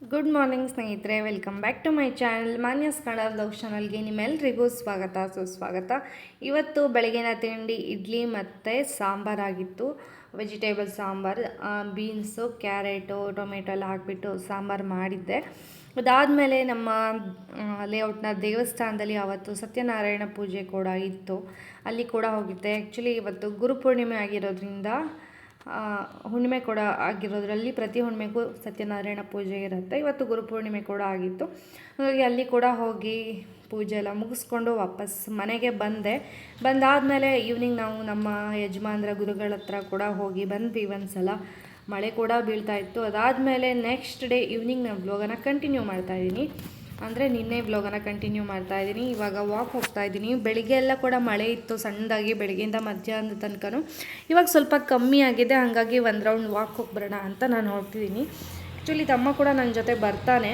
Good morning ಸ್ನೇಹಿತರೆ. Welcome back to my channel Manya Kannada love ಚಾನಲ್ಗೆ ನಿಮ್ಮೆಲ್ಲರಿಗೂ ಸ್ವಾಗತ. ಸುಸ್ವಾಗತ ಇವತ್ತು ಬೆಳಗಿನ ತಿಂಡಿ, ಇಡ್ಲಿ ಮತ್ತು ಸಾಂಬಾರಾಗಿತ್ತು vegetable sambar beans carrot tomato ಎಲ್ಲ ಹಾಕಿಬಿಟ್ಟು ಸಾಂಬಾರು ಮಾಡಿದ್ದೆ. ಅದಾದಮೇಲೆ ನಮ್ಮ ಲೇಔಟ್ನ ದೇವಸ್ಥಾನದಲ್ಲಿ ಅವತ್ತು ಸತ್ಯನಾರಾಯಣ ಪೂಜೆ ಕೂಡ ಇತ್ತು. ಅಲ್ಲಿ ಕೂಡ ಹೋಗಿದ್ದೆ. ಆ್ಯಕ್ಚುಲಿ ಇವತ್ತು ಗುರುಪೂರ್ಣಿಮೆ ಆಗಿರೋದ್ರಿಂದ ಹುಣ್ಣಿಮೆ ಕೂಡ ಆಗಿರೋದ್ರಲ್ಲಿ ಪ್ರತಿ ಹುಣ್ಣಿಮೆಗೂ ಸತ್ಯನಾರಾಯಣ ಪೂಜೆ ಇರುತ್ತೆ. ಇವತ್ತು ಗುರುಪೂರ್ಣಿಮೆ ಕೂಡ ಆಗಿತ್ತು. ಹಾಗಾಗಿ ಅಲ್ಲಿ ಕೂಡ ಹೋಗಿ ಪೂಜೆ ಎಲ್ಲ ಮುಗಿಸ್ಕೊಂಡು ವಾಪಸ್ ಮನೆಗೆ ಬಂದೆ. ಬಂದಾದಮೇಲೆ ಈವ್ನಿಂಗ್ ನಾವು ನಮ್ಮ ಯಜಮಾನ್ರ ಗುರುಗಳ ಹತ್ರ ಕೂಡ ಹೋಗಿ ಬಂದ್ವಿ ಒಂದು ಸಲ ಮಳೆ ಕೂಡ ಬೀಳ್ತಾ ಇತ್ತು. ಅದಾದಮೇಲೆ ನೆಕ್ಸ್ಟ್ ಡೇ ಈವ್ನಿಂಗ್ ನಾನು ಬ್ಲಾಗನ್ನು ಕಂಟಿನ್ಯೂ ಮಾಡ್ತಾ ಇದ್ದೀನಿ. ಅಂದರೆ ನಿನ್ನೆ ಬ್ಲಾಗನ್ನು ಕಂಟಿನ್ಯೂ ಮಾಡ್ತಾ ಇದ್ದೀನಿ. ಇವಾಗ ವಾಕ್ ಹೋಗ್ತಾ ಇದ್ದೀನಿ. ಬೆಳಿಗ್ಗೆ ಎಲ್ಲ ಕೂಡ ಮಳೆ ಇತ್ತು, ಸಣ್ಣದಾಗಿ ಬೆಳಗ್ಗೆಯಿಂದ ಮಧ್ಯಾಹ್ನದ ತನಕನೂ. ಇವಾಗ ಸ್ವಲ್ಪ ಕಮ್ಮಿ ಆಗಿದೆ, ಹಾಗಾಗಿ ಒಂದು ರೌಂಡ್ ವಾಕ್ ಹೋಗಿ ಬರೋಣ ಅಂತ ನಾನು ಹೋಗ್ತಿದ್ದೀನಿ ಆ್ಯಕ್ಚುಲಿ ತಮ್ಮ ಕೂಡ ನನ್ನ ಜೊತೆ ಬರ್ತಾನೆ.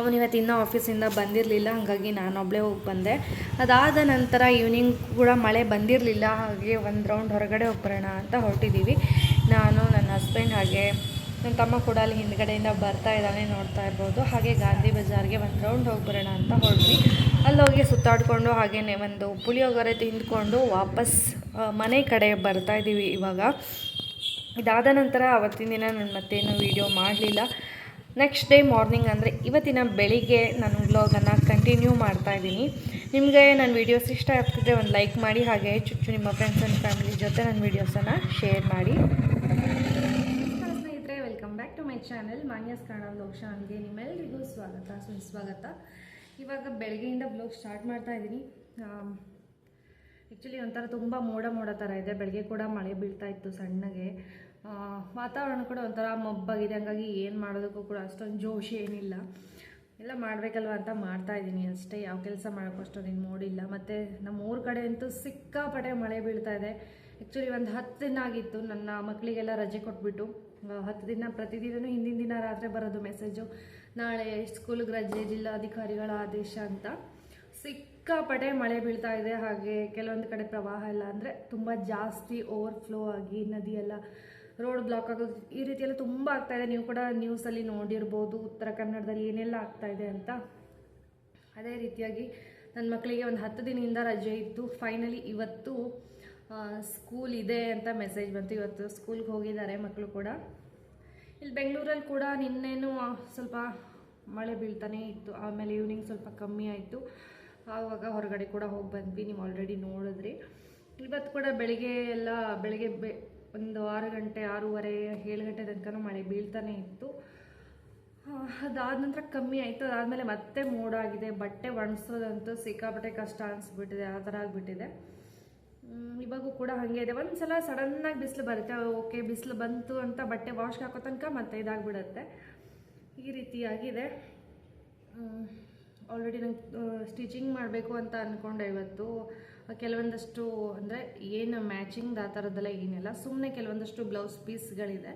ಅವನು ಇವತ್ತು ಇನ್ನೂ ಆಫೀಸಿಂದ ಬಂದಿರಲಿಲ್ಲ, ಹಾಗಾಗಿ ನಾನು ಒಬ್ಬಳೇ ಹೋಗಿ ಬಂದೆ. ಅದಾದ ನಂತರ ಈವ್ನಿಂಗ್ ಕೂಡ ಮಳೆ ಬಂದಿರಲಿಲ್ಲ, ಹಾಗೆ ಒಂದು ರೌಂಡ್ ಹೊರಗಡೆ ಹೋಗಿ ಬರೋಣ ಅಂತ ಹೊರಟಿದ್ದೀವಿ ನಾನು, ನನ್ನ ಹಸ್ಬೆಂಡ್ ಹಾಗೆ ನನ್ನ ತಮ್ಮ ಕೂಡ ಅಲ್ಲಿ ಹಿಂದ್ಗಡೆಯಿಂದ ಬರ್ತಾ ಇದ್ದಾನೆ, ನೋಡ್ತಾ ಇರ್ಬೋದು. ಹಾಗೆ ಗಾಂಧಿ ಬಜಾರ್ಗೆ ಒಂದು ರೌಂಡ್ ಹೋಗಿ ಬರೋಣ ಅಂತ ಹೊರಟ್ವಿ. ಅಲ್ಲಿ ಹೋಗಿ ಸುತ್ತಾಡಿಕೊಂಡು ಹಾಗೆಯೇ ಒಂದು ಪುಳಿಯೋಗರೆ ತಿಂದ್ಕೊಂಡು ವಾಪಸ್ ಮನೆ ಕಡೆ ಬರ್ತಾ ಇದ್ದೀವಿ ಇವಾಗ. ಇದಾದ ನಂತರ ಅವತ್ತಿನ ದಿನ ನಾನು ಮತ್ತೇನು ವೀಡಿಯೋ ಮಾಡಲಿಲ್ಲ. ನೆಕ್ಸ್ಟ್ ಡೇ ಮಾರ್ನಿಂಗ್ ಅಂದರೆ ಇವತ್ತಿನ ಬೆಳಿಗ್ಗೆ ನಾನು ವ್ಲಾಗನ್ನು ಕಂಟಿನ್ಯೂ ಮಾಡ್ತಾ ಇದ್ದೀನಿ. ನಿಮಗೆ ನನ್ನ ವೀಡಿಯೋಸ್ ಇಷ್ಟ ಆಗ್ತಿದ್ರೆ ಒಂದು ಲೈಕ್ ಮಾಡಿ, ಹಾಗೆ ಚುಚ್ಚು ನಿಮ್ಮ ಫ್ರೆಂಡ್ಸ್ ಆ್ಯಂಡ್ ಫ್ಯಾಮಿಲಿ ಜೊತೆ ನನ್ನ ವೀಡಿಯೋಸನ್ನು ಶೇರ್ ಮಾಡಿ ಹಲೋ ಸ್ನೇಹಿತರೆ welcome back to my channel Manyas Kannada blog ಚಾನಲ್ಗೆ ನಿಮ್ಮೆಲ್ಲರಿಗೂ ಸ್ವಾಗತ, ಸುಸ್ವಾಗತ. ಇವಾಗ ಬೆಳಗ್ಗೆಯಿಂದ ಬ್ಲಾಗ್ ಸ್ಟಾರ್ಟ್ ಮಾಡ್ತಾ ಇದ್ದೀನಿ. ಆ್ಯಕ್ಚುಲಿ ಒಂಥರ ತುಂಬ ಮೋಡ ಮೋಡ ಥರ ಇದೆ. ಬೆಳಗ್ಗೆ ಕೂಡ ಮಳೆ ಬೀಳ್ತಾ ಇತ್ತು ಸಣ್ಣಗೆ. ವಾತಾವರಣ ಕೂಡ ಒಂಥರ ಮಬ್ಬಾಗಿದೆ. ಹಂಗಾಗಿ ಏನು ಮಾಡೋದಕ್ಕೂ ಕೂಡ ಅಷ್ಟೊಂದು ಜೋಶ್ ಏನಿಲ್ಲ. ಎಲ್ಲ ಮಾಡಬೇಕಲ್ವ ಅಂತ ಮಾಡ್ತಾ ಇದ್ದೀನಿ ಅಷ್ಟೇ. ಯಾವ ಕೆಲಸ ಮಾಡೋಕ್ಕೂ ಅಷ್ಟೊಂದು ಮೋಡಿಲ್ಲ ಮತ್ತು ನಮ್ಮ ಊರ ಕಡೆ ಅಂತೂ ಸಿಕ್ಕಾಪಟ್ಟೆ ಮಳೆ ಬೀಳ್ತಾ ಇದೆ. ಆ್ಯಕ್ಚುಲಿ ಒಂದು ಹತ್ತು ದಿನ ಆಗಿತ್ತು ನನ್ನ ಮಕ್ಕಳಿಗೆಲ್ಲ ರಜೆ ಕೊಟ್ಬಿಟ್ಟು. ಹತ್ತು ದಿನ ಪ್ರತಿದಿನವೂ ಹಿಂದಿನ ದಿನ ರಾತ್ರಿ ಬರೋದು ಮೆಸೇಜು ನಾಳೆ ಸ್ಕೂಲ್ಗೆ ರಜೆ, ಜಿಲ್ಲಾಧಿಕಾರಿಗಳ ಆದೇಶ ಅಂತ. ಸಿಕ್ಕಾಪಟ್ಟೆ ಮಳೆ ಬೀಳ್ತಾ ಇದೆ. ಹಾಗೆ ಕೆಲವೊಂದು ಕಡೆ ಪ್ರವಾಹ ಎಲ್ಲ ಅಂದರೆ ತುಂಬ ಜಾಸ್ತಿ ಓವರ್ಫ್ಲೋ ಆಗಿ ನದಿಯೆಲ್ಲ ರೋಡ್ ಬ್ಲಾಕ್ ಆಗೋದು ಈ ರೀತಿಯೆಲ್ಲ ತುಂಬ ಆಗ್ತಾ ಇದೆ. ನೀವು ಕೂಡ ನ್ಯೂಸಲ್ಲಿ ನೋಡಿರ್ಬೋದು. ಉತ್ತರ ಕನ್ನಡದಲ್ಲಿ ಏನೆಲ್ಲ ಆಗ್ತಾ ಇದೆ ಅಂತ. ಅದೇ ರೀತಿಯಾಗಿ ನನ್ನ ಮಕ್ಕಳಿಗೆ ಒಂದು ಹತ್ತು ದಿನದಿಂದ ರಜೆ ಇತ್ತು. ಫೈನಲಿ ಇವತ್ತು ಸ್ಕೂಲ್ ಇದೆ ಅಂತ ಮೆಸೇಜ್ ಬಂತು. ಇವತ್ತು ಸ್ಕೂಲ್ಗೆ ಹೋಗಿದ್ದಾರೆ ಮಕ್ಕಳು ಕೂಡ. ಇಲ್ಲಿ ಬೆಂಗಳೂರಲ್ಲಿ ಕೂಡ ನಿನ್ನೇನು ಸ್ವಲ್ಪ ಮಳೆ ಬೀಳ್ತಾನೆ ಇತ್ತು. ಆಮೇಲೆ ಈವ್ನಿಂಗ್ ಸ್ವಲ್ಪ ಕಮ್ಮಿ ಆಯಿತು. ಆವಾಗ ಹೊರಗಡೆ ಕೂಡ ಹೋಗಿ ಬಂದ್ವಿ. ನೀವು ಆಲ್ರೆಡಿ ನೋಡಿದ್ರಿ. ಇವತ್ತು ಕೂಡ ಬೆಳಿಗ್ಗೆ ಎಲ್ಲ, ಬೆಳಿಗ್ಗೆ ಬೆ, ಒಂದು ಆರು ಗಂಟೆ, ಆರೂವರೆ, ಏಳು ಗಂಟೆ ತನಕ ಮಳೆ ಬೀಳ್ತಾನೆ ಇತ್ತು. ಅದಾದ ನಂತರ ಕಮ್ಮಿ ಆಯಿತು. ಅದಾದಮೇಲೆ ಮತ್ತೆ ಮೋಡ ಆಗಿದೆ. ಬಟ್ಟೆ ಒಣಸೋದಂತೂ ಸಿಕ್ಕಾಪಟ್ಟೆ ಕಷ್ಟ ಅನಿಸ್ಬಿಟ್ಟಿದೆ. ಆ ಥರ ಆಗಿಬಿಟ್ಟಿದೆ. ಇವಾಗೂ ಕೂಡ ಹಾಗೆ ಇದೆ. ಒಂದು ಸಲ ಸಡನ್ನಾಗಿ ಬಿಸಿಲು ಬರುತ್ತೆ. ಓಕೆ, ಬಿಸಿಲು ಬಂತು ಅಂತ ಬಟ್ಟೆ ವಾಶ್ ಹಾಕೋ ತನಕ ಮತ್ತೆ ಇದಾಗ್ಬಿಡುತ್ತೆ. ಈ ರೀತಿಯಾಗಿದೆ ಆಲ್ರೆಡಿ ನಂಗೆ ಸ್ಟಿಚಿಂಗ್ ಮಾಡಬೇಕು ಅಂತ ಅಂದ್ಕೊಂಡೆ ಇವತ್ತು. ಕೆಲವೊಂದಷ್ಟು, ಅಂದರೆ ಏನು ಮ್ಯಾಚಿಂಗ್ ಆ ಥರದ್ದೆಲ್ಲ ಏನಿಲ್ಲ. ಸುಮ್ಮನೆ ಕೆಲವೊಂದಷ್ಟು ಬ್ಲೌಸ್ ಪೀಸ್ಗಳಿದೆ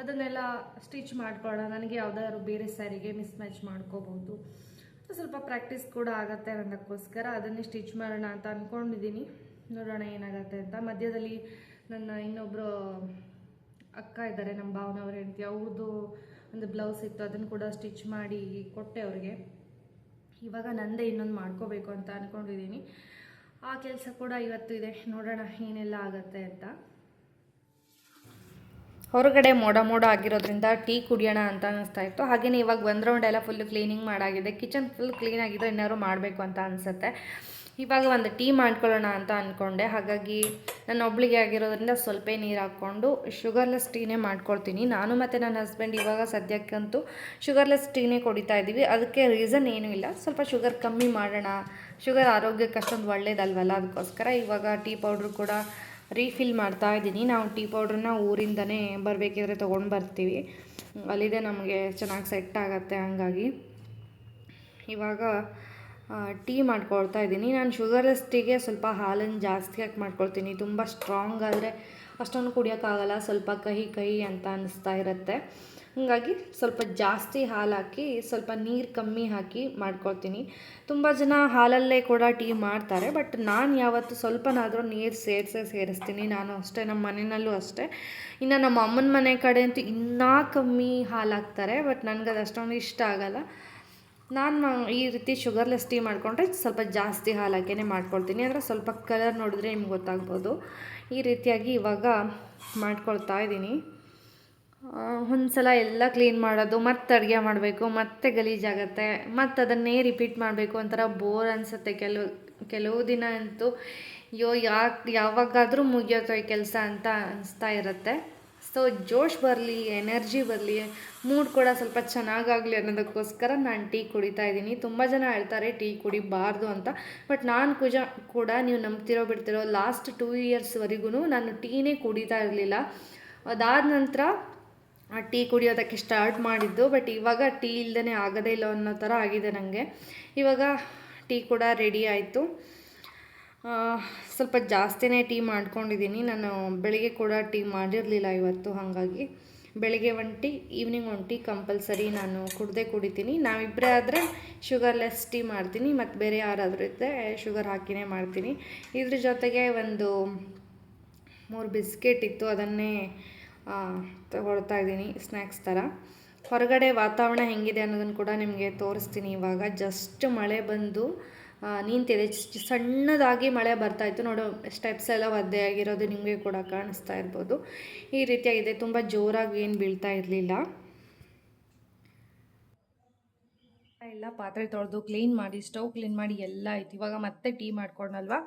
ಅದನ್ನೆಲ್ಲ ಸ್ಟಿಚ್ ಮಾಡ್ಕೊಳ್ಳೋಣ. ನನಗೆ ಯಾವುದಾದ್ರು ಬೇರೆ ಸ್ಯಾರಿಗೆ ಮಿಸ್ ಮ್ಯಾಚ್ ಮಾಡ್ಕೋಬೋದು. ಸ್ವಲ್ಪ ಪ್ರಾಕ್ಟೀಸ್ ಕೂಡ ಆಗುತ್ತೆ ಅನ್ನೋದಕ್ಕೋಸ್ಕರ ಅದನ್ನೇ ಸ್ಟಿಚ್ ಮಾಡೋಣ ಅಂತ ಅಂದ್ಕೊಂಡಿದ್ದೀನಿ ನೋಡೋಣ ಏನಾಗುತ್ತೆ ಅಂತ. ಮಧ್ಯದಲ್ಲಿ ನನ್ನ ಇನ್ನೊಬ್ಬರು ಅಕ್ಕ ಇದ್ದಾರೆ, ನಮ್ಮ ಭಾವನವ್ರ ಹೆಂಡತಿ. ಅವ್ರದ್ದು ಒಂದು ಬ್ಲೌಸ್ ಇತ್ತು, ಅದನ್ನು ಕೂಡ ಸ್ಟಿಚ್ ಮಾಡಿ ಕೊಟ್ಟೆ ಅವ್ರಿಗೆ. ಇವಾಗ ನಂದೇ ಇನ್ನೊಂದು ಮಾಡ್ಕೋಬೇಕು ಅಂತ ಅಂದ್ಕೊಂಡಿದ್ದೀನಿ ಆ ಕೆಲಸ ಕೂಡ ಇವತ್ತು ಇದೆ. ನೋಡೋಣ ಏನೆಲ್ಲ ಆಗುತ್ತೆ ಅಂತ. ಹೊರಗಡೆ ಮೋಡ ಮೋಡ ಆಗಿರೋದ್ರಿಂದ ಟೀ ಕುಡಿಯೋಣ ಅಂತ ಅನಿಸ್ತಾ ಇತ್ತು. ಹಾಗೆಯೇ ಇವಾಗ ಒಂದು ರೌಂಡ್ ಎಲ್ಲ ಫುಲ್ ಕ್ಲೀನಿಂಗ್ ಮಾಡಾಗಿದೆ. ಕಿಚನ್ ಫುಲ್ ಕ್ಲೀನ್ ಆಗಿದ್ರೆ ಏನಾದ್ರು ಮಾಡಬೇಕು ಅಂತ ಅನಿಸುತ್ತೆ. ಇವಾಗ ಒಂದು ಟೀ ಮಾಡ್ಕೊಳ್ಳೋಣ ಅಂತ ಅಂದ್ಕೊಂಡೆ ಹಾಗಾಗಿ ನನ್ನ ಒಬ್ಳಿಗೆ ಆಗಿರೋದ್ರಿಂದ ಸ್ವಲ್ಪ ನೀರು ಹಾಕ್ಕೊಂಡು ಶುಗರ್ಲೆಸ್ ಟೀನೇ ಮಾಡ್ಕೊಳ್ತೀನಿ. ನಾನು ಮತ್ತು ನನ್ನ ಹಸ್ಬೆಂಡ್ ಇವಾಗ ಸದ್ಯಕ್ಕಂತೂ ಶುಗರ್ಲೆಸ್ ಟೀನೇ ಕುಡಿತಾ ಇದ್ದೀವಿ. ಅದಕ್ಕೆ ರೀಸನ್ ಏನೂ ಇಲ್ಲ. ಸ್ವಲ್ಪ ಶುಗರ್ ಕಮ್ಮಿ ಮಾಡೋಣ. ಶುಗರ್ ಆರೋಗ್ಯಕ್ಕೆ ಅಷ್ಟೊಂದು ಒಳ್ಳೇದಲ್ವಲ್ಲ? ಅದಕ್ಕೋಸ್ಕರ ಇವಾಗ ಟೀ ಪೌಡ್ರು ಕೂಡ ರೀಫಿಲ್ ಮಾಡ್ತಾ ಇದ್ದೀನಿ. ನಾವು ಟೀ ಪೌಡ್ರನ್ನ ಊರಿಂದನೇ ಬರಬೇಕಿದ್ರೆ ತೊಗೊಂಡು ಬರ್ತೀವಿ. ಅಲ್ಲಿದೆ ನಮಗೆ ಚೆನ್ನಾಗಿ ಸೆಟ್ ಆಗುತ್ತೆ ಹಂಗಾಗಿ. ಇವಾಗ ಟೀ ಮಾಡ್ಕೊಳ್ತಾ ಇದ್ದೀನಿ. ನಾನು ಶುಗರ್ಲೆಸ್ ಟೀಗೆ ಸ್ವಲ್ಪ ಹಾಲನ್ನು ಜಾಸ್ತಿ ಹಾಕಿ ಮಾಡ್ಕೊಳ್ತೀನಿ. ತುಂಬ ಸ್ಟ್ರಾಂಗ್ ಆದರೆ ಅಷ್ಟೊಂದು ಕುಡಿಯೋಕ್ಕಾಗಲ್ಲ. ಸ್ವಲ್ಪ ಕಹಿ ಕಹಿ ಅಂತ ಅನ್ನಿಸ್ತಾ ಇರುತ್ತೆ. ಹಾಗಾಗಿ ಸ್ವಲ್ಪ ಜಾಸ್ತಿ ಹಾಲು ಹಾಕಿ, ಸ್ವಲ್ಪ ನೀರು ಕಮ್ಮಿ ಹಾಕಿ ಮಾಡ್ಕೊಳ್ತೀನಿ. ತುಂಬ ಜನ ಹಾಲಲ್ಲೇ ಕೂಡ ಟೀ ಮಾಡ್ತಾರೆ. ಬಟ್ ನಾನು ಯಾವತ್ತು ಸ್ವಲ್ಪನಾದರೂ ನೀರು ಸೇರಿಸೇ ಸೇರಿಸ್ತೀನಿ. ನಾನು ಅಷ್ಟೇ, ನಮ್ಮ ಮನೆಯಲ್ಲೂ ಅಷ್ಟೇ. ಇನ್ನು ನಮ್ಮ ಅಮ್ಮನ ಮನೆ ಕಡೆ ಅಂತೂ ಇನ್ನೂ ಕಮ್ಮಿ ಹಾಲು ಹಾಕ್ತಾರೆ. ಬಟ್ ನನಗದು ಅಷ್ಟೊಂದು ಇಷ್ಟ ಆಗಲ್ಲ. ನಾನು ಈ ರೀತಿ ಶುಗರ್ಲೆಸ್ ಟೀ ಮಾಡಿಕೊಂಡ್ರೆ ಸ್ವಲ್ಪ ಜಾಸ್ತಿ ಹಾಲು ಮಾಡ್ಕೊಳ್ತೀನಿ. ಅಂದರೆ ಸ್ವಲ್ಪ ಕಲರ್ ನೋಡಿದ್ರೆ ನಿಮ್ಗೆ ಗೊತ್ತಾಗ್ಬೋದು. ಈ ರೀತಿಯಾಗಿ ಇವಾಗ ಮಾಡ್ಕೊಳ್ತಾ ಇದ್ದೀನಿ. ಒಂದ್ಸಲ ಎಲ್ಲ ಕ್ಲೀನ್ ಮಾಡೋದು, ಮತ್ತೆ ಅಡುಗೆ ಮಾಡಬೇಕು, ಮತ್ತೆ ಗಲೀಜಾಗತ್ತೆ ಮತ್ತು ಅದನ್ನೇ ರಿಪೀಟ್ ಮಾಡಬೇಕು ಒಂಥರ ಬೋರ್ ಅನಿಸುತ್ತೆ ಕೆಲವು ಕೆಲವು ದಿನ ಅಂತೂ. ಅಯ್ಯೋ, ಯಾಕೆ, ಯಾವಾಗಾದರೂ ಮುಗಿಯೋತೋ ಈ ಕೆಲಸ ಅಂತ ಅನಿಸ್ತಾ ಇರುತ್ತೆ. ಸೊ ಜೋಶ್ ಬರಲಿ, ಎನರ್ಜಿ ಬರಲಿ ಮೂಡ್ ಕೂಡ ಸ್ವಲ್ಪ ಚೆನ್ನಾಗಾಗಲಿ ಅನ್ನೋದಕ್ಕೋಸ್ಕರ ನಾನು ಟೀ ಕುಡಿತಾ ಇದ್ದೀನಿ. ತುಂಬ ಜನ ಹೇಳ್ತಾರೆ ಟೀ ಕುಡಿಬಾರ್ದು ಅಂತ. ಬಟ್ ನಾನು ಕುಜ ಕೂಡ ನೀವು ನಂಬ್ತಿರೋ ಬಿಡ್ತಿರೋ ಲಾಸ್ಟ್ ಟೂ ಇಯರ್ಸ್ವರೆಗೂ ನಾನು ಟೀನೇ ಕುಡಿತಾ ಇರಲಿಲ್ಲ. ಅದಾದ ನಂತರ ಆ ಟೀ ಕುಡಿಯೋದಕ್ಕೆ ಸ್ಟಾರ್ಟ್ ಮಾಡಿದ್ದು. ಬಟ್ ಇವಾಗ ಟೀ ಇಲ್ಲದೇ ಆಗೋದೇ ಇಲ್ಲ ಅನ್ನೋ ಥರ ಆಗಿದೆ ನನಗೆ ಇವಾಗ ಟೀ ಕೂಡ ರೆಡಿ ಆಯಿತು. ಸ್ವಲ್ಪ ಜಾಸ್ತಿನೇ ಟೀ ಮಾಡ್ಕೊಂಡಿದ್ದೀನಿ. ನಾನು ಬೆಳಿಗ್ಗೆ ಕೂಡ ಟೀ ಮಾಡಿರಲಿಲ್ಲ ಇವತ್ತು, ಹಾಗಾಗಿ ಬೆಳಿಗ್ಗೆ ಒಂದು ಟೀ, ಈವ್ನಿಂಗ್ ಒಂದು ಟೀ ಕಂಪಲ್ಸರಿ ನಾನು ಕುಡ್ದೇ ಕುಡಿತೀನಿ. ನಾವಿಬ್ಬರೇ ಆದರೆ ಶುಗರ್ಲೆಸ್ ಟೀ ಮಾಡ್ತೀನಿ ಮತ್ತು ಬೇರೆ ಯಾರಾದರೂ ಇದ್ದರೆ ಶುಗರ್ ಹಾಕಿನೇ ಮಾಡ್ತೀನಿ. ಇದ್ರ ಜೊತೆಗೆ ಒಂದು ಮೂರು ಬಿಸ್ಕೆಟ್ ಇತ್ತು, ಅದನ್ನೇ ತಗೊಳ್ತಾ ಇದ್ದೀನಿ ಸ್ನ್ಯಾಕ್ಸ್ ಥರ. ಹೊರಗಡೆ ವಾತಾವರಣ ಹೆಂಗಿದೆ ಅನ್ನೋದನ್ನು ಕೂಡ ನಿಮಗೆ ತೋರಿಸ್ತೀನಿ ಇವಾಗ. ಜಸ್ಟ್ ಮಳೆ ಬಂದು ನಿಂತಿದೆ. ಸಣ್ಣದಾಗಿ ಮಳೆ ಬರ್ತಾ ಇತ್ತು. ನೋಡು ಸ್ಟೆಪ್ಸ್ ಎಲ್ಲ ಒದ್ದೆ ಆಗಿರೋದು ನಿಮಗೆ ಕೂಡ ಕಾಣಿಸ್ತಾ ಇರ್ಬೋದು. ಈ ರೀತಿಯಾಗಿದೆ. ತುಂಬ ಜೋರಾಗಿ ಏನು ಬೀಳ್ತಾ ಇರಲಿಲ್ಲ. ಎಲ್ಲ ಪಾತ್ರೆ ತೊಳೆದು ಕ್ಲೀನ್ ಮಾಡಿ ಸ್ಟೌವ್ ಕ್ಲೀನ್ ಮಾಡಿ ಎಲ್ಲ ಆಯ್ತು. ಇವಾಗ ಮತ್ತೆ ಟೀ ಮಾಡ್ಕೊಂಡಲ್ವಾ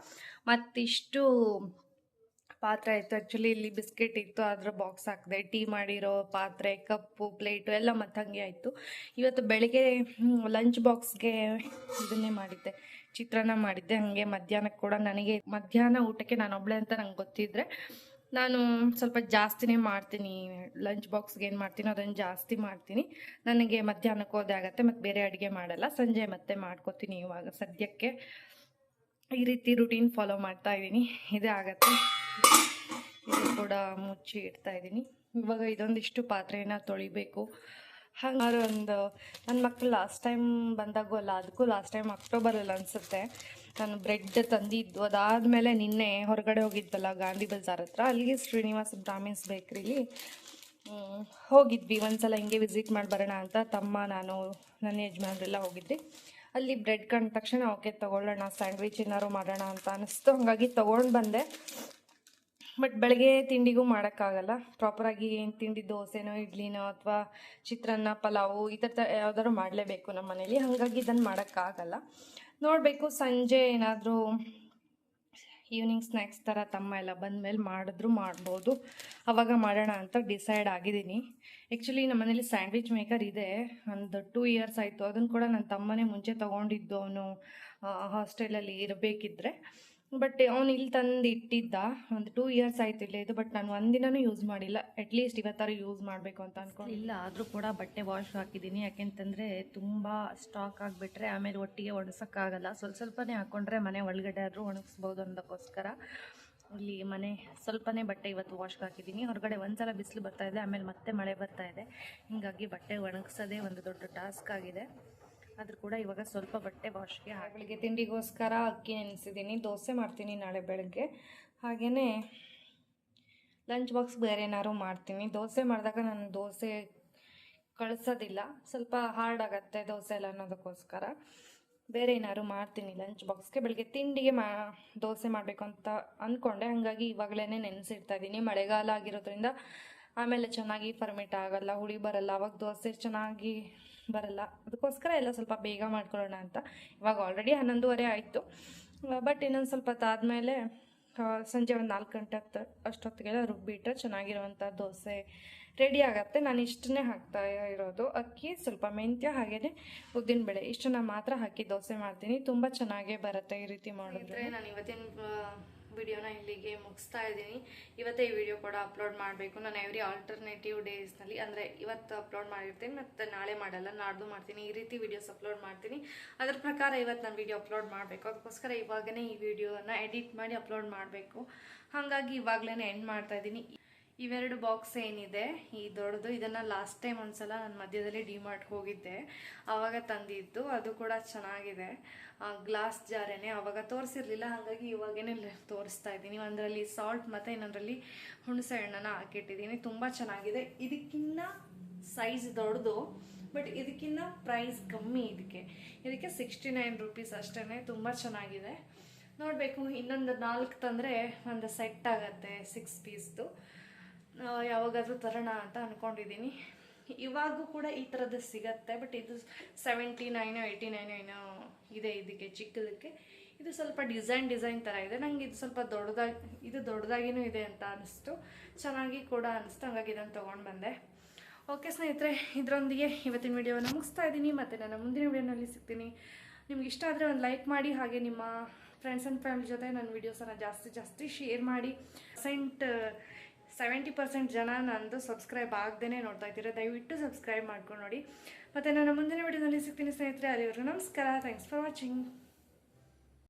ಮತ್ತಿಷ್ಟು ಪಾತ್ರೆ ಇತ್ತು. ಆ್ಯಕ್ಚುಲಿ ಇಲ್ಲಿ ಬಿಸ್ಕೆಟ್ ಇತ್ತು, ಅದರ ಬಾಕ್ಸ್ ಹಾಕಿದೆ. ಟೀ ಮಾಡಿರೋ ಪಾತ್ರೆ, ಕಪ್ಪು ಪ್ಲೇಟು ಎಲ್ಲ ಮತ್ತು ಹಂಗೆ ಆಯಿತು. ಇವತ್ತು ಬೆಳಗ್ಗೆ ಲಂಚ್ ಬಾಕ್ಸ್ಗೆ ಇದನ್ನೇ ಮಾಡಿದ್ದೆ. ಚಿತ್ರಾನ್ನ ಮಾಡಿದ್ದೆ. ಹಾಗೆ ಮಧ್ಯಾಹ್ನಕ್ಕೆ ಕೂಡ ನನಗೆ ಮಧ್ಯಾಹ್ನ ಊಟಕ್ಕೆ ನಾನು ಒಬ್ಬಳೆ ಅಂತ ನಂಗೆ ಗೊತ್ತಿದ್ದರೆ ನಾನು ಸ್ವಲ್ಪ ಜಾಸ್ತಿನೇ ಮಾಡ್ತೀನಿ. ಲಂಚ್ ಬಾಕ್ಸ್ಗೆ ಏನು ಮಾಡ್ತೀನೋ ಅದನ್ನು ಜಾಸ್ತಿ ಮಾಡ್ತೀನಿ. ನನಗೆ ಮಧ್ಯಾಹ್ನಕ್ಕೆ ಹೋದೆ ಆಗುತ್ತೆ, ಮತ್ತು ಬೇರೆ ಅಡುಗೆ ಮಾಡಲ್ಲ. ಸಂಜೆ ಮತ್ತೆ ಮಾಡ್ಕೋತೀನಿ ಇವಾಗ. ಸದ್ಯಕ್ಕೆ ಈ ರೀತಿ ರುಟೀನ್ ಫಾಲೋ ಮಾಡ್ತಾ ಇದ್ದೀನಿ ಇದೇ ಆಗತ್ತೆ. ಇದು ಕೂಡ ಮುಚ್ಚಿ ಇಡ್ತಾ ಇದ್ದೀನಿ. ಇವಾಗ ಇದೊಂದಿಷ್ಟು ಪಾತ್ರೆನ ತೊಳಿಬೇಕು. ಹಂಗಾರು ಒಂದು ನನ್ನ ಮಕ್ಕಳು ಲಾಸ್ಟ್ ಟೈಮ್ ಬಂದಾಗೂ ಅಲ್ಲ, ಅದಕ್ಕೂ ಲಾಸ್ಟ್ ಟೈಮ್ ಅಕ್ಟೋಬರಲ್ಲಿ ಅನಿಸುತ್ತೆ. ನಾನು ಬ್ರೆಡ್ ತಂದಿದ್ದು. ಅದಾದಮೇಲೆ ನಿನ್ನೆ ಹೊರಗಡೆ ಹೋಗಿದ್ವಲ್ಲ ಗಾಂಧಿ ಬಜಾರ್ ಹತ್ರ. ಅಲ್ಲಿಗೆ ಶ್ರೀನಿವಾಸ ಬ್ರಾಹ್ಮಿನ್ಸ್ ಬೇಕ್ರಿಲಿ ಹೋಗಿದ್ವಿ. ಒಂದ್ಸಲ ಹಿಂಗೆ ವಿಸಿಟ್ ಮಾಡಿ ಬರೋಣ ಅಂತ ತಮ್ಮ, ನಾನು, ನನ್ನ ಯಜಮಾನ್ರೆಲ್ಲ ಹೋಗಿದ್ವಿ. ಅಲ್ಲಿ ಬ್ರೆಡ್ ಕಂಡ ತಕ್ಷಣ, ಓಕೆ, ತೊಗೊಳ್ಳೋಣ ಸ್ಯಾಂಡ್ವಿಚ್ ಏನಾದ್ರು ಮಾಡೋಣ ಅಂತ ಅನಿಸ್ತು. ಹಾಗಾಗಿ ತೊಗೊಂಡು ಬಂದೆ. ಬಟ್ ಬೆಳಗ್ಗೆ ತಿಂಡಿಗೂ ಮಾಡೋಕ್ಕಾಗಲ್ಲ. ಪ್ರಾಪರಾಗಿ ಏನು ತಿಂಡಿ, ದೋಸೆನೋ, ಇಡ್ಲಿನೋ ಅಥವಾ ಚಿತ್ರಾನ್ನ, ಪಲಾವು ಈ ಥರ ಯಾವ್ದಾದ್ರು ಮಾಡಲೇಬೇಕು ನಮ್ಮ ಮನೇಲಿ. ಹಾಗಾಗಿ ಇದನ್ನು ಮಾಡೋಕ್ಕಾಗಲ್ಲ. ನೋಡಬೇಕು ಸಂಜೆ ಏನಾದರೂ ಈವ್ನಿಂಗ್ ಸ್ನ್ಯಾಕ್ಸ್ ಥರ ತಮ್ಮ ಎಲ್ಲ ಬಂದಮೇಲೆ ಮಾಡಿದ್ರು ಮಾಡ್ಬೋದು. ಅವಾಗ ಮಾಡೋಣ ಅಂತ ಡಿಸೈಡ್ ಆಗಿದ್ದೀನಿ. ಆ್ಯಕ್ಚುಲಿ ನಮ್ಮ ಮನೇಲಿ ಸ್ಯಾಂಡ್ವಿಚ್ ಮೇಕರ್ ಇದೆ. ಒಂದು ಟೂ ಇಯರ್ಸ್ ಆಯಿತು. ಅದನ್ನು ಕೂಡ ನನ್ನ ತಮ್ಮನೇ ಮುಂಚೆ ತೊಗೊಂಡಿದ್ದು ಅವನು ಹಾಸ್ಟೆಲಲ್ಲಿ ಇರಬೇಕಿದ್ರೆ. ಬಟ್ ಅವ್ನು ಇಲ್ಲಿ ತಂದು ಇಟ್ಟಿದ್ದ ಒಂದು ಟೂ ಇಯರ್ಸ್ ಆಯ್ತು ಇಲ್ಲೇ ಇದು ಬಟ್ ನಾನು ಒಂದಿನೂ ಯೂಸ್ ಮಾಡಿಲ್ಲ. ಅಟ್ಲೀಸ್ಟ್ ಇವತ್ತಾರು ಯೂಸ್ ಮಾಡಬೇಕು ಅಂತ ಅನ್ಕೊಂಡು. ಇಲ್ಲ ಆದರೂ ಕೂಡ ಬಟ್ಟೆ ವಾಶ್ ಹಾಕಿದ್ದೀನಿ. ಯಾಕೆಂತಂದರೆ ತುಂಬ ಸ್ಟಾಕ್ ಆಗಿಬಿಟ್ರೆ ಆಮೇಲೆ ಒಟ್ಟಿಗೆ ಒಣಸೋಕ್ಕಾಗಲ್ಲ. ಸ್ವಲ್ಪ ಸ್ವಲ್ಪನೇ ಹಾಕ್ಕೊಂಡ್ರೆ ಮನೆ ಒಳಗಡೆ ಆದರೂ ಒಣಗಿಸ್ಬೋದು ಅನ್ನೋದಕ್ಕೋಸ್ಕರ ಇಲ್ಲಿ ಮನೆ ಸ್ವಲ್ಪನೇ ಬಟ್ಟೆ ಇವತ್ತು ವಾಶ್ಗೆ ಹಾಕಿದ್ದೀನಿ. ಹೊರಗಡೆ ಒಂದ್ಸಲ ಬಿಸಿಲು ಬರ್ತಾ ಇದೆ ಆಮೇಲೆ ಮತ್ತೆ ಮಳೆ ಬರ್ತಾ ಇದೆ. ಹೀಗಾಗಿ ಬಟ್ಟೆ ಒಣಗಿಸೋದೇ ಒಂದು ದೊಡ್ಡ ಟಾಸ್ಕ್ ಆಗಿದೆ. ಆದರೂ ಕೂಡ ಇವಾಗ ಸ್ವಲ್ಪ ಬಟ್ಟೆ ವಾಶ್ಗೆ ಬೆಳಿಗ್ಗೆ ತಿಂಡಿಗೋಸ್ಕರ ಅಕ್ಕಿ ನೆನೆಸಿದ್ದೀನಿ, ದೋಸೆ ಮಾಡ್ತೀನಿ ನಾಳೆ ಬೆಳಗ್ಗೆ. ಹಾಗೆಯೇ ಲಂಚ್ ಬಾಕ್ಸ್ ಬೇರೆ ಏನಾದ್ರು ಮಾಡ್ತೀನಿ. ದೋಸೆ ಮಾಡಿದಾಗ ನಾನು ದೋಸೆ ಕಳಿಸೋದಿಲ್ಲ. ಸ್ವಲ್ಪ ಹಾರ್ಡ್ ಆಗುತ್ತೆ ದೋಸೆ ಎಲ್ಲ ಅನ್ನೋದಕ್ಕೋಸ್ಕರ. ಬೇರೆ ಏನಾದ್ರು ಮಾಡ್ತೀನಿ ಲಂಚ್ ಬಾಕ್ಸ್ಗೆ ಬೆಳಗ್ಗೆ ತಿಂಡಿಗೆ ಮಾ, ದೋಸೆ ಮಾಡಬೇಕು ಅಂತ ಅಂದ್ಕೊಂಡೆ ಹಾಗಾಗಿ ಇವಾಗಲೇ ನೆನೆಸಿಡ್ತಾ ಇದ್ದೀನಿ. ಮಳೆಗಾಲ ಆಗಿರೋದ್ರಿಂದ ಆಮೇಲೆ ಚೆನ್ನಾಗಿ ಫರ್ಮಿಟ್ ಆಗಲ್ಲ, ಹುಳಿ ಬರಲ್ಲ. ಅವಾಗ ದೋಸೆ ಚೆನ್ನಾಗಿ ಬರಲ್ಲ. ಅದಕ್ಕೋಸ್ಕರ ಎಲ್ಲ ಸ್ವಲ್ಪ ಬೇಗ ಮಾಡ್ಕೊಳ್ಳೋಣ ಅಂತ. ಇವಾಗ ಆಲ್ರೆಡಿ ಹನ್ನೊಂದುವರೆ ಆಯಿತು. ಬಟ್ ಇನ್ನೊಂದು ಸ್ವಲ್ಪ ಹೊತ್ತಾದಮೇಲೆ ಸಂಜೆ ಒಂದು ನಾಲ್ಕು ಗಂಟೆ ಹತ್ತು ಅಷ್ಟೊತ್ತಿಗೆಲ್ಲ ರುಬ್ಬಿಟ್ರೆ ಚೆನ್ನಾಗಿರುವಂಥ ದೋಸೆ ರೆಡಿ ಆಗುತ್ತೆ. ನಾನು ಇಷ್ಟನ್ನೇ ಹಾಕ್ತಾ ಇರೋದು. ಅಕ್ಕಿ ಸ್ವಲ್ಪ ಮೆಂತ್ಯ ಹಾಗೆಯೇ ಉದ್ದಿನಬೇಳೆ ಇಷ್ಟನ್ನ ಮಾತ್ರ ಹಾಕಿ ದೋಸೆ ಮಾಡ್ತೀನಿ. ತುಂಬ ಚೆನ್ನಾಗೇ ಬರುತ್ತೆ ಈ ರೀತಿ ಮಾಡಿದ್ರೆ. ನಾನು ಇವತ್ತಿನ ವಿಡಿಯೋನ ಇಲ್ಲಿಗೆ ಮುಗಿಸ್ತಾ ಇದ್ದೀನಿ. ಇವತ್ತೇ ಈ ವಿಡಿಯೋ ಕೂಡ ಅಪ್ಲೋಡ್ ಮಾಡಬೇಕು. ನಾನು ಎವ್ರಿ ಆಲ್ಟರ್ನೇಟಿವ್ ಡೇಸ್ನಲ್ಲಿ ಅಂದರೆ ಇವತ್ತು ಅಪ್ಲೋಡ್ ಮಾಡಿರ್ತೀನಿ, ಮತ್ತು ನಾಳೆ ಮಾಡಲ್ಲ, ನಾಡ್ದು ಮಾಡ್ತೀನಿ. ಈ ರೀತಿ ವಿಡಿಯೋಸ್ ಅಪ್ಲೋಡ್ ಮಾಡ್ತೀನಿ. ಅದ್ರ ಪ್ರಕಾರ ಇವತ್ತು ನಾನು ವಿಡಿಯೋ ಅಪ್ಲೋಡ್ ಮಾಡಬೇಕು. ಅದಕ್ಕೋಸ್ಕರ ಇವಾಗಲೇ ಈ ವಿಡಿಯೋನ ಎಡಿಟ್ ಮಾಡಿ ಅಪ್ಲೋಡ್ ಮಾಡಬೇಕು. ಹಾಗಾಗಿ ಇವಾಗಲೇ ಎಂಡ್ ಮಾಡ್ತಾ ಇದ್ದೀನಿ. ಇವೆರಡು ಬಾಕ್ಸ್ ಏನಿದೆ? ಈ ದೊಡ್ಡದು, ಇದನ್ನು ಲಾಸ್ಟ್ ಟೈಮ್ ಒಂದ್ಸಲ ನಾನು ಮಧ್ಯದಲ್ಲಿ ಡಿಮಾರ್ಟ್ ಹೋಗಿದ್ದೆ. ಆವಾಗ ತಂದಿದ್ದು, ಅದು ಕೂಡ ಚೆನ್ನಾಗಿದೆ. ಗ್ಲಾಸ್ ಜಾರೇನೆ ಆವಾಗ ತೋರಿಸಿರ್ಲಿಲ್ಲ, ಹಾಗಾಗಿ ಇವಾಗೇನೆ ತೋರಿಸ್ತಾ ಇದ್ದೀನಿ. ಒಂದರಲ್ಲಿ ಸಾಲ್ಟ್ ಮತ್ತು ಇನ್ನೊಂದರಲ್ಲಿ ಹುಣಸೆ ಹಣ್ಣನ್ನು ಹಾಕಿಟ್ಟಿದ್ದೀನಿ. ತುಂಬ ಚೆನ್ನಾಗಿದೆ. ಇದಕ್ಕಿನ್ನ ಸೈಜ್ ದೊಡ್ಡದು ಬಟ್ ಇದಕ್ಕಿನ್ನ ಪ್ರೈಸ್ ಕಮ್ಮಿ ಇದಕ್ಕೆ. ಇದಕ್ಕೆ ಸಿಕ್ಸ್ಟಿ ನೈನ್ ರುಪೀಸ್ ಅಷ್ಟೇ ತುಂಬ ಚೆನ್ನಾಗಿದೆ. ನೋಡಬೇಕು, ಇನ್ನೊಂದು ನಾಲ್ಕು ತಂದರೆ ಒಂದು ಸೆಟ್ ಆಗುತ್ತೆ ಸಿಕ್ಸ್ ಪೀಸ್ದು ಯಾವಾಗಾದರೂ ತರೋಣ ಅಂತ ಅಂದ್ಕೊಂಡಿದ್ದೀನಿ ಇವಾಗೂ ಕೂಡ ಈ ಥರದ್ದು ಸಿಗತ್ತೆ ಬಟ್ ಇದು ಸೆವೆಂಟಿ ನೈನು ಏಯ್ಟಿ ನೈನು ಏನೋ ಇದೆ ಇದಕ್ಕೆ, ಚಿಕ್ಕದಕ್ಕೆ. ಇದು ಸ್ವಲ್ಪ ಡಿಸೈನ್ ಡಿಸೈನ್ ಥರ ಇದೆ. ನನಗೆ ಇದು ಸ್ವಲ್ಪ ದೊಡ್ಡದಾಗಿ ಇದು ದೊಡ್ಡದಾಗಿನೂ ಇದೆ ಅಂತ ಅನಿಸ್ತು. ಚೆನ್ನಾಗಿ ಕೂಡ ಅನಿಸ್ತು, ಹಂಗಾಗಿ ಇದನ್ನು ತೊಗೊಂಡು ಬಂದೆ. ಓಕೆ ಸ್ನೇಹಿತರೆ, ಇದರೊಂದಿಗೆ ಇವತ್ತಿನ ವಿಡಿಯೋವನ್ನು ಮುಗಿಸ್ತಾ ಇದ್ದೀನಿ. ಮತ್ತು ನಾನು ಮುಂದಿನ ವಿಡಿಯೋನಲ್ಲಿ ಸಿಗ್ತೀನಿ. ನಿಮ್ಗೆ ಇಷ್ಟ ಆದರೆ ಒಂದು ಲೈಕ್ ಮಾಡಿ, ಹಾಗೆ ನಿಮ್ಮ ಫ್ರೆಂಡ್ಸ್ ಆ್ಯಂಡ್ ಫ್ಯಾಮಿಲಿ ಜೊತೆ ನನ್ನ ವೀಡಿಯೋಸನ್ನು ಜಾಸ್ತಿ ಜಾಸ್ತಿ ಶೇರ್ ಮಾಡಿ. ಸೆಂಟ್ ಸೆವೆಂಟಿ ಪರ್ಸೆಂಟ್ ಜನ ನಂದು ಸಬ್ಸ್ಕ್ರೈಬ್ ಆಗದೇ ನೋಡ್ತಾ ಇದ್ದೀರಾ, ದಯವಿಟ್ಟು ಸಬ್ಸ್ಕ್ರೈಬ್ ಮಾಡ್ಕೊಂಡು ನೋಡಿ. ಮತ್ತು ನನ್ನ ಮುಂದಿನ ವಿಡಿಯೋದಲ್ಲಿ ಸಿಗ್ತೀನಿ ಸ್ನೇಹಿತರೆ, ಅಲ್ಲಿವರೆಗೂ ನಮಸ್ಕಾರ ಥ್ಯಾಂಕ್ಸ್ ಫಾರ್ ವಾಚಿಂಗ್